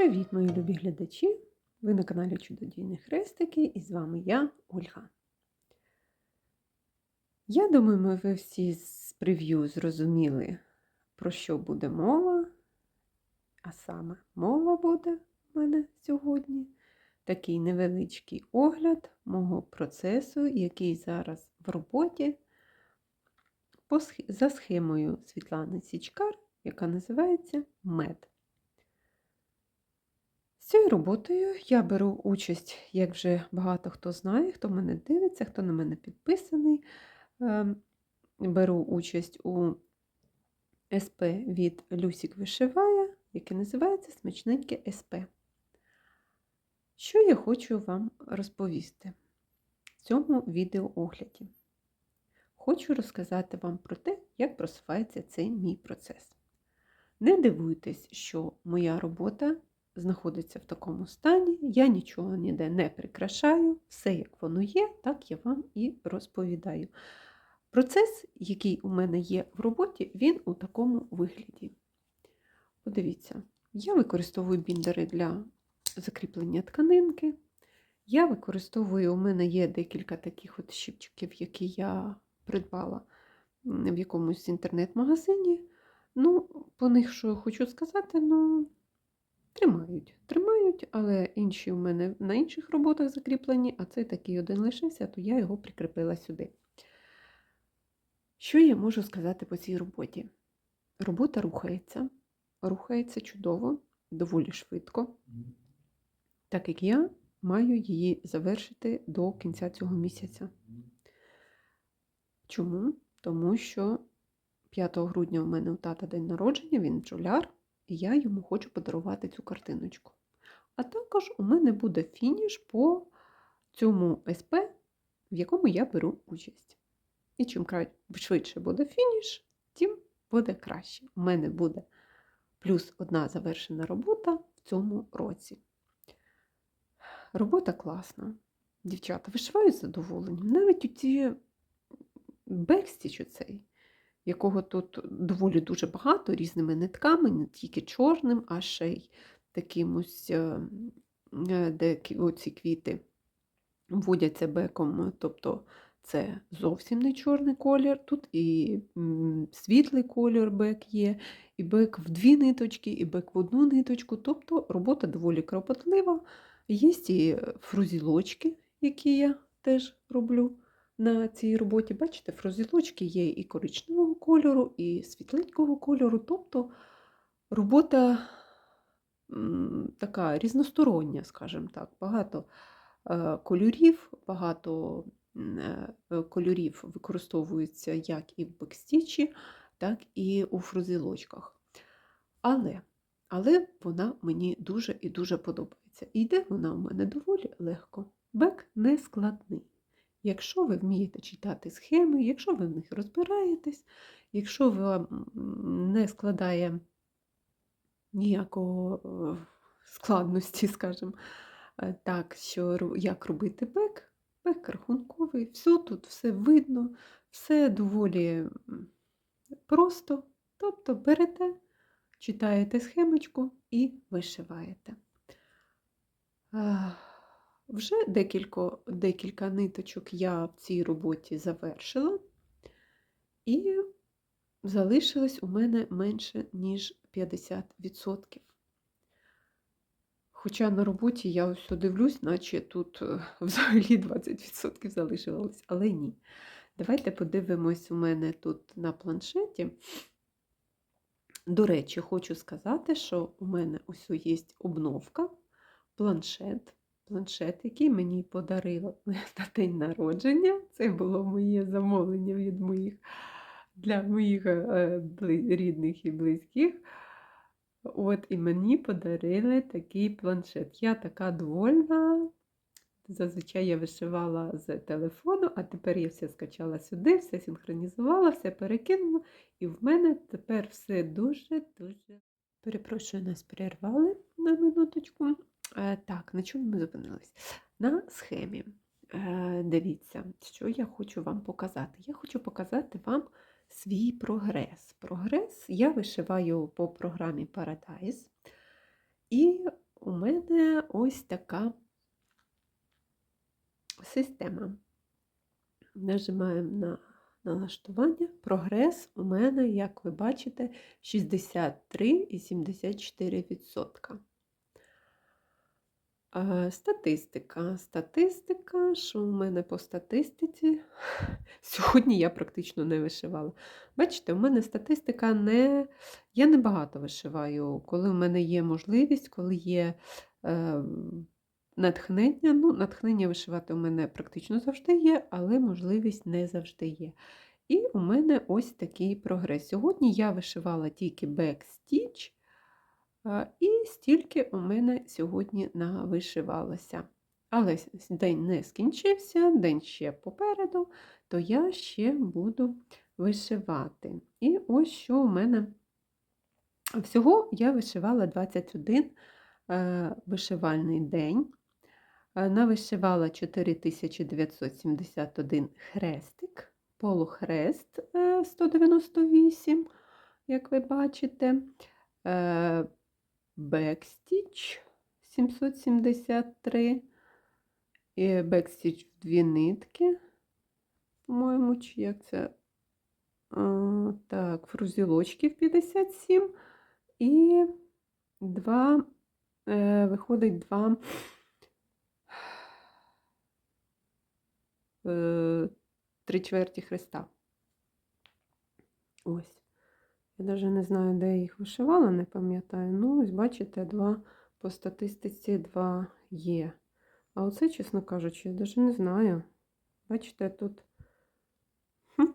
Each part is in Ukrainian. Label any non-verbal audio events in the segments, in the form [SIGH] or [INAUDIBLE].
Привіт, мої любі глядачі! Ви на каналі Чудодійні Хрестики і з вами я, Ольга. Я думаю, ми ви всі з прев'ю зрозуміли, про що буде мова. А саме мова буде в мене сьогодні такий невеличкий огляд мого процесу, який зараз в роботі за схемою Світлани Січкар, яка називається МЕД. Цією роботою я беру участь, як вже багато хто знає, хто мене дивиться, хто на мене підписаний. Ем, Беру участь у СП від Люсік Вишиває, яке називається Смачненьке СП. Що я хочу вам розповісти в цьому відеоогляді? Хочу розказати вам про те, як просувається цей мій процес. Не дивуйтесь, що моя робота знаходиться в такому стані, я нічого ніде не прикрашаю, все як воно є, так я вам і розповідаю. Процес, який у мене є в роботі, він у такому вигляді. Подивіться, я використовую біндери для закріплення тканинки. Я використовую, у мене є декілька таких от щипчиків, які я придбала в якомусь інтернет-магазині. Ну, по них що я хочу сказати, ну, тримають, тримають, але інші у мене на інших роботах закріплені, а цей такий один лишився, то я його прикріпила сюди. Що я можу сказати по цій роботі? Робота рухається, рухається чудово, доволі швидко, так як я маю її завершити до кінця цього місяця. Чому? Тому що 5 грудня у мене у тата день народження, він бджоляр, і я йому хочу подарувати цю картиночку. А також у мене буде фініш по цьому СП, в якому я беру участь. І чим швидше буде фініш, тим буде краще. У мене буде плюс одна завершена робота в цьому році. Робота класна. Дівчата, вишивають з задоволенням. Навіть у ці бекстіч оцей, якого тут доволі дуже багато різними нитками, не тільки чорним, а ще й таким ось, е, е, де оці квіти вводяться беком, тобто це зовсім не чорний колір. Тут і світлий колір бек є, і бек в дві ниточки, і бек в одну ниточку. Тобто робота доволі кропотлива. Є і фрузілочки, які я теж роблю на цій роботі. Бачите, фрузілочки є і коричневого кольору, і світленького кольору. Тобто робота така різностороння, скажімо так, багато е, кольорів, багато е, кольорів використовуються як і в бекстічі, так і у фрузілочках. Але, але вона мені дуже і дуже подобається. І йде вона у мене доволі легко. Бек не складний. Якщо ви вмієте читати схеми, якщо ви в них розбираєтесь, якщо вам не складає ніякого е, складності, [LAUGHS] скажімо, е, так, що як робити бек, бек рахунковий, все тут все видно, все доволі просто. Тобто берете, читаєте схемочку і вишиваєте. Вже декілька, декілька ниточок я в цій роботі завершила, і залишилось у мене менше, ніж 50%. Хоча на роботі я ось дивлюсь, наче тут е, [LAUGHS] взагалі 20% залишилось, але ні. Давайте подивимось у мене тут на планшеті. До речі, хочу сказати, що у мене ось є обновка, планшет, планшет, який мені подарила [LAUGHS] на день народження. Це було моє замовлення від моїх для моїх е, рідних і близьких. От і мені подарили такий планшет. Я така довольна. Зазвичай я вишивала з телефону, а тепер я все скачала сюди, все синхронізувала, все перекинула. І в мене тепер все дуже-дуже. Перепрошую, нас перервали на минуточку. Е, так, на чому ми зупинились? На схемі. Е, дивіться, що я хочу вам показати. Я хочу показати вам свій прогрес. Прогрес я вишиваю по програмі Paradise. І у мене ось така система. Нажимаємо на налаштування. Прогрес у мене, як ви бачите, 63,74%. Е, Статистика. Статистика, що у мене по статистиці? [LAUGHS] Сьогодні я практично не вишивала. Бачите, у мене статистика не. Я не багато вишиваю, коли в мене є можливість, коли є е, натхнення. Ну, натхнення вишивати у мене практично завжди є, але можливість не завжди є. І у мене ось такий прогрес. Сьогодні я вишивала тільки бекстіч. І стільки у мене сьогодні навишивалося. Але день не скінчився, день ще попереду, то я ще буду вишивати. І ось що у мене всього я вишивала 21 е, вишивальний день. Е, Навишивала 4971 хрестик, полухрест е, 198, як ви бачите. Бекстіч 773. І бекстіч в дві нитки, по-моєму, чи як це? А, так, фрузілочки в 57. І два, е, виходить, два е, три чверті хреста. Ось. Я навіть не знаю, де я їх вишивала, не пам'ятаю. Ну, ось бачите, два по статистиці два є. А оце, чесно кажучи, я навіть не знаю. Бачите, тут. Хм.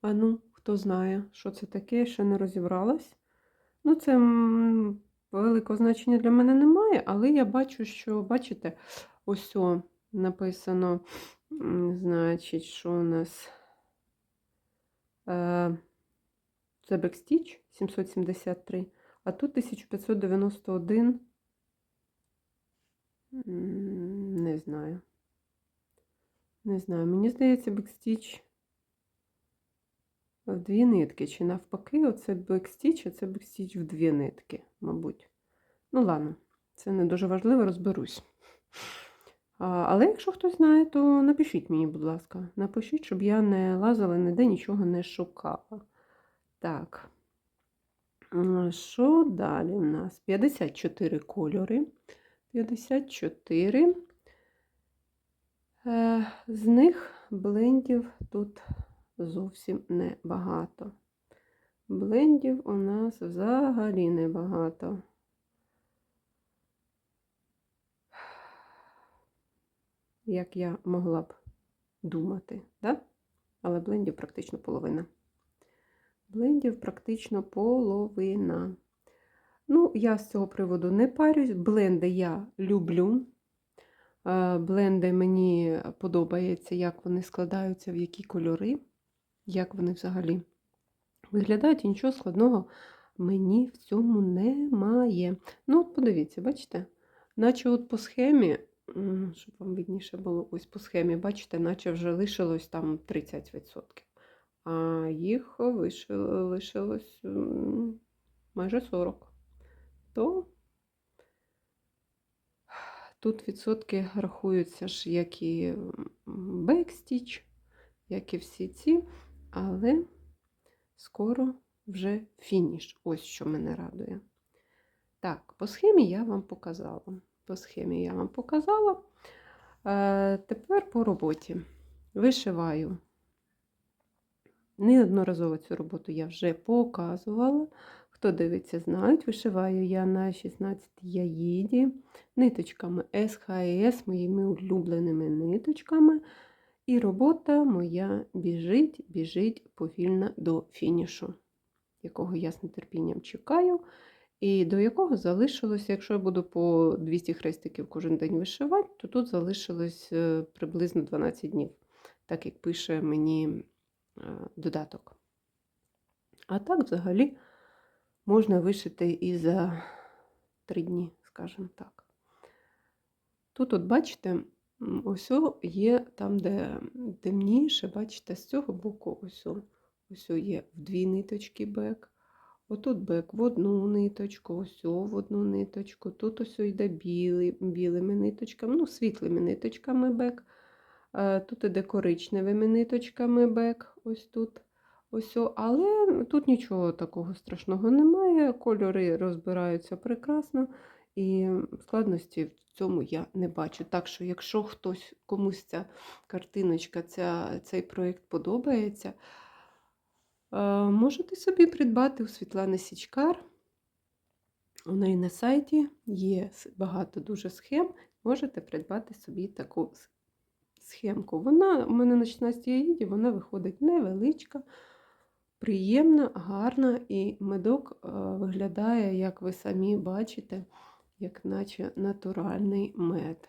А ну, хто знає, що це таке, я ще не розібралась. Ну, це великого значення для мене немає, але я бачу, що, бачите, ось о, написано, значить, що у нас. Е, це бекстіч 773, а тут 1591. Не знаю. Не знаю. Мені здається, бекстіч в дві нитки. Чи навпаки, оце бекстіч, а це бекстіч в дві нитки, мабуть. Ну, ладно, це не дуже важливо, розберусь. Але якщо хтось знає, то напишіть мені, будь ласка. Напишіть, щоб я не лазила ніде, нічого не шукала. Так. Що далі у нас? 54 кольори. 54. Е, З них блендів тут зовсім небагато. Блендів у нас взагалі небагато. Як я могла б думати, да? але блендів практично половина. Блендів практично половина. Ну, я з цього приводу не парюсь. Бленди я люблю. Е, Бленди мені подобається, як вони складаються, в які кольори, як вони взагалі виглядають, і нічого складного мені в цьому немає. Ну, от подивіться, бачите? Наче от по схемі, щоб вам видніше було, ось по схемі, бачите, наче вже лишилось там 30%. А їх лишилось майже 40. То тут відсотки рахуються ж, як і бекстіч, як і всі ці, але скоро вже фініш. Ось що мене радує. Так, по схемі я вам показала. По схемі я вам показала. Е, тепер по роботі. Вишиваю. Неодноразово цю роботу я вже показувала. Хто дивиться, знають, вишиваю я на 16 яїді ниточками СХС, моїми улюбленими ниточками. І робота моя біжить, біжить повільно до фінішу, якого я з нетерпінням чекаю. І до якого залишилося, якщо я буду по 200 хрестиків кожен день вишивати, то тут залишилось е, приблизно 12 днів, так як пише мені додаток. А так, взагалі, можна вишити і за 3 дні, скажімо так. Тут, от бачите, ось є там, де темніше, бачите, з цього боку ось ось є в дві ниточки бек, Отут бек в одну ниточку, ось в одну ниточку. Тут ось йде білий, білими ниточками, ну, світлими ниточками бек. Е, Тут іде коричневими ниточками бек, ось тут. Ось. Але тут нічого такого страшного немає. Кольори розбираються прекрасно, і складності в цьому я не бачу. Так що, якщо хтось комусь ця картиночка, ця, цей проєкт подобається, е, можете собі придбати у Світлани Січкар. У неї на сайті є багато дуже схем. Можете придбати собі таку схемку. Вона у мене на 16 яїді, вона виходить невеличка, приємна, гарна, і медок е, виглядає, як ви самі бачите, як наче натуральний мед.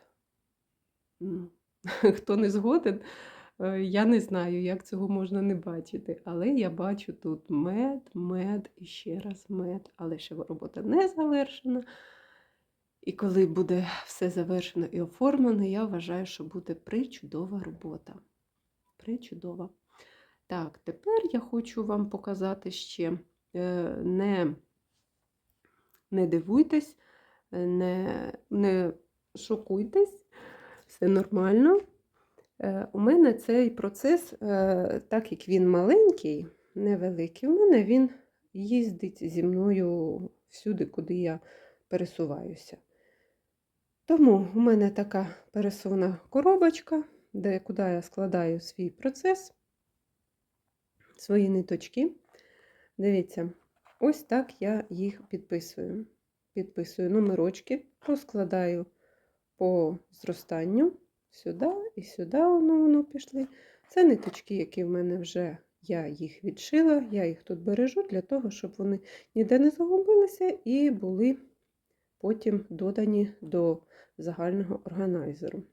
[LAUGHS] Хто не згоден, е, я не знаю, як цього можна не бачити. Але я бачу тут мед, мед і ще раз мед. Але ще робота не завершена. І коли буде все завершено і оформлено, я вважаю, що буде причудова робота. Причудова. Так, тепер я хочу вам показати ще е, не, не дивуйтесь, е, не, не шокуйтесь, все нормально. Е, У мене цей процес, так як він маленький, невеликий, у мене він їздить зі мною всюди, куди я пересуваюся. Тому у мене така пересувна коробочка, де, куди я складаю свій процес, свої ниточки. Дивіться, ось так я їх підписую. Підписую номерочки, розкладаю по зростанню. Сюди і сюди воно, воно пішли. Це ниточки, які в мене вже я їх відшила, я їх тут бережу для того, щоб вони ніде не загубилися і були потім додані до загального органайзеру.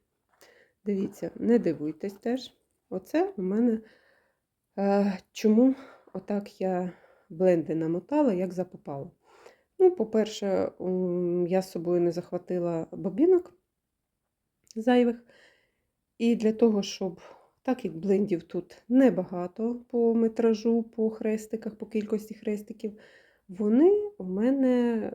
Дивіться, не дивуйтесь теж. Оце у мене е, чому отак я бленди намотала, як запопало. Ну, по-перше, я з собою не захватила бобінок зайвих. І для того, щоб, так як блендів тут небагато по метражу, по хрестиках, по кількості хрестиків, вони у мене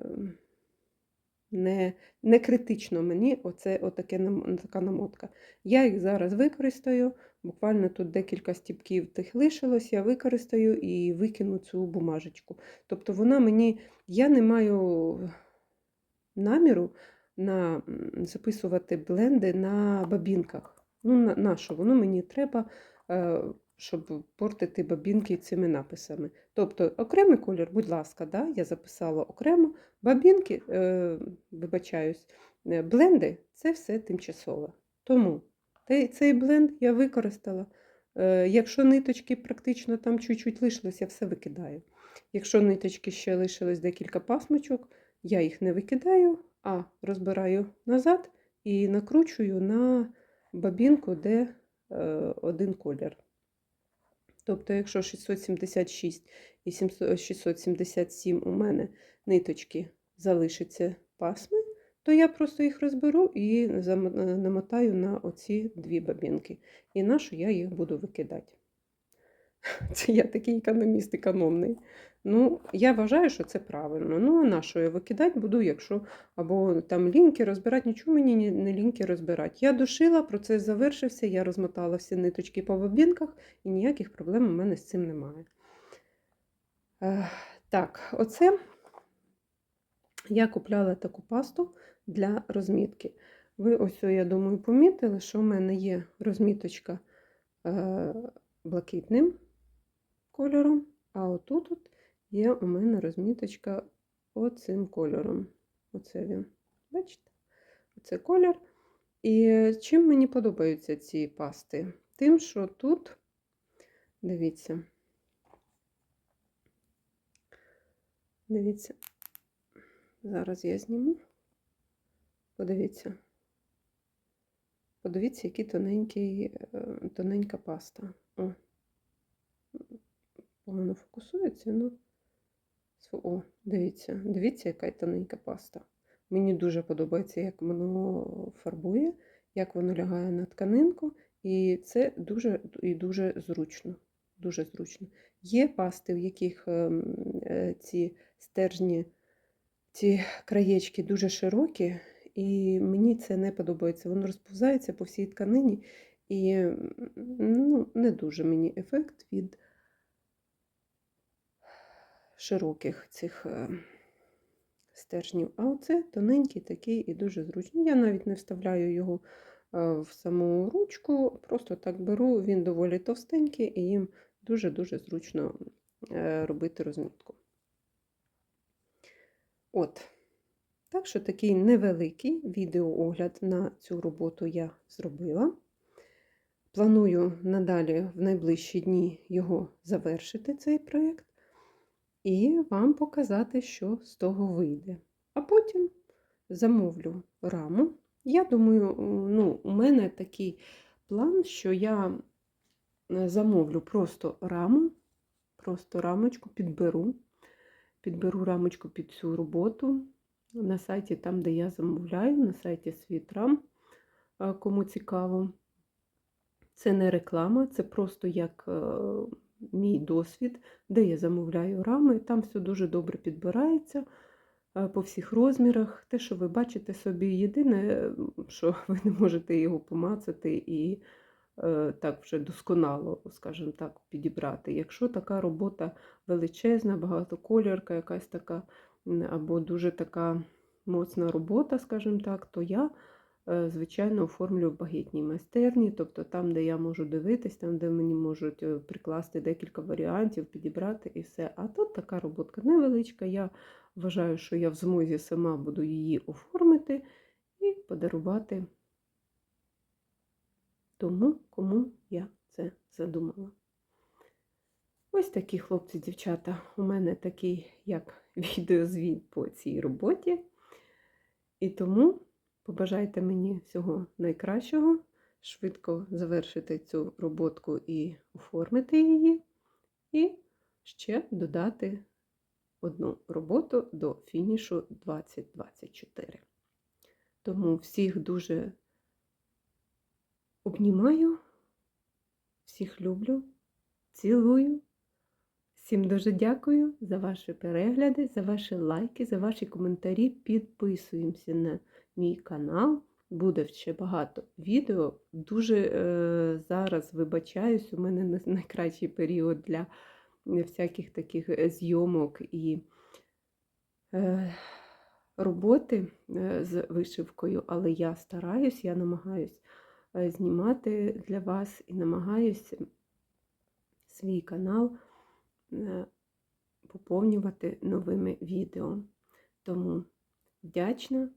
не, не критично мені оце, отаке, така намотка. Я їх зараз використаю, буквально тут декілька стіпків тих лишилось, я використаю і викину цю бумажечку. Тобто вона мені, я не маю наміру на, записувати бленди на бабінках. Ну, на, на що? Воно мені треба, е, щоб портити бабінки цими написами. Тобто, окремий колір, будь ласка, да, я записала окремо. Бабінки, е, вибачаюсь, е, бленди це все тимчасове. Тому цей бленд я використала. Е, якщо ниточки практично там чуть-чуть лишилось, я все викидаю. Якщо ниточки ще лишилось декілька пасмочок, я їх не викидаю, а розбираю назад і накручую на бабінку, де е, один колір. Тобто, якщо 676 і 677 у мене ниточки залишаться пасми, то я просто їх розберу і е, намотаю на оці дві бабінки. І нашу я їх буду викидати. [LAUGHS] Це я такий економіст економний. Ну, я вважаю, що це правильно. Ну, а на що я викидати буду, якщо або там лінки розбирати, нічого мені не, лінки розбирати. Я дошила, процес завершився, я розмотала всі ниточки по бобінках, і ніяких проблем у мене з цим немає. Так, оце я купляла таку пасту для розмітки. Ви ось, я думаю, помітили, що в мене є розміточка е, блакитним кольором, а отут от є у мене розміточка оцим кольором. Оце він. Бачите? Оце колір. І чим мені подобаються ці пасти? Тим, що тут, дивіться, дивіться, зараз я зніму. Подивіться. Подивіться, який тоненький, е, тоненька паста. О, погано фокусується, ну. О, дивіться, дивіться, яка тоненька паста. Мені дуже подобається, як воно фарбує, як воно лягає на тканинку, і це дуже і дуже зручно. Дуже зручно. Є пасти, в яких ем, е, ці стержні, ці краєчки дуже широкі, і мені це не подобається. Воно розповзається по всій тканині, і ну, не дуже мені ефект від широких цих е, стержнів. А оце тоненький такий і дуже зручний. Я навіть не вставляю його е, в саму ручку, просто так беру, він доволі товстенький і їм дуже-дуже зручно е, робити розмітку. От. Так що такий невеликий відеоогляд на цю роботу я зробила. Планую надалі в найближчі дні його завершити, цей проєкт, і вам показати, що з того вийде. А потім замовлю раму. Я думаю, ну, у мене такий план, що я е, замовлю просто раму, просто рамочку підберу. Підберу рамочку під цю роботу на сайті, там, де я замовляю, на сайті Світрам, е, кому цікаво. Це не реклама, це просто як е, мій досвід, де я замовляю рами. Там все дуже добре підбирається е, по всіх розмірах. Те, що ви бачите собі, єдине, що [LAUGHS] ви не можете його помацати і е, так вже досконало, скажімо так, підібрати. Якщо така робота величезна, багатоколірка, якась така, або дуже така моцна робота, скажімо так, то я звичайно, оформлю в багітній майстерні, тобто там, де я можу дивитись, там, де мені можуть е, прикласти декілька варіантів, підібрати і все. А тут така роботка невеличка. Я вважаю, що я в змозі сама буду її оформити і подарувати тому, кому я це задумала. Ось такі хлопці, дівчата, у мене такий як [LAUGHS] відеозвіт по цій роботі. І тому. Побажайте мені всього найкращого, швидко завершити цю роботку і оформити її, і ще додати одну роботу до фінішу 2024. Тому всіх дуже обнімаю, всіх люблю, цілую. Всім дуже дякую за ваші перегляди, за ваші лайки, за ваші коментарі. Підписуємося на мій канал. Буде ще багато відео. Дуже е, зараз вибачаюсь, у мене не найкращий період для всяких таких е, зйомок і е, роботи е, з вишивкою, але я стараюсь, я намагаюсь е, знімати для вас і намагаюсь свій канал е, поповнювати новими відео. Тому вдячна.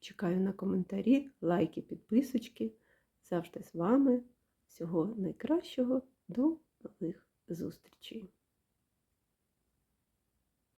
Чекаю на коментарі, лайки, підписочки. Завжди з вами. Всього найкращого. До нових зустрічей!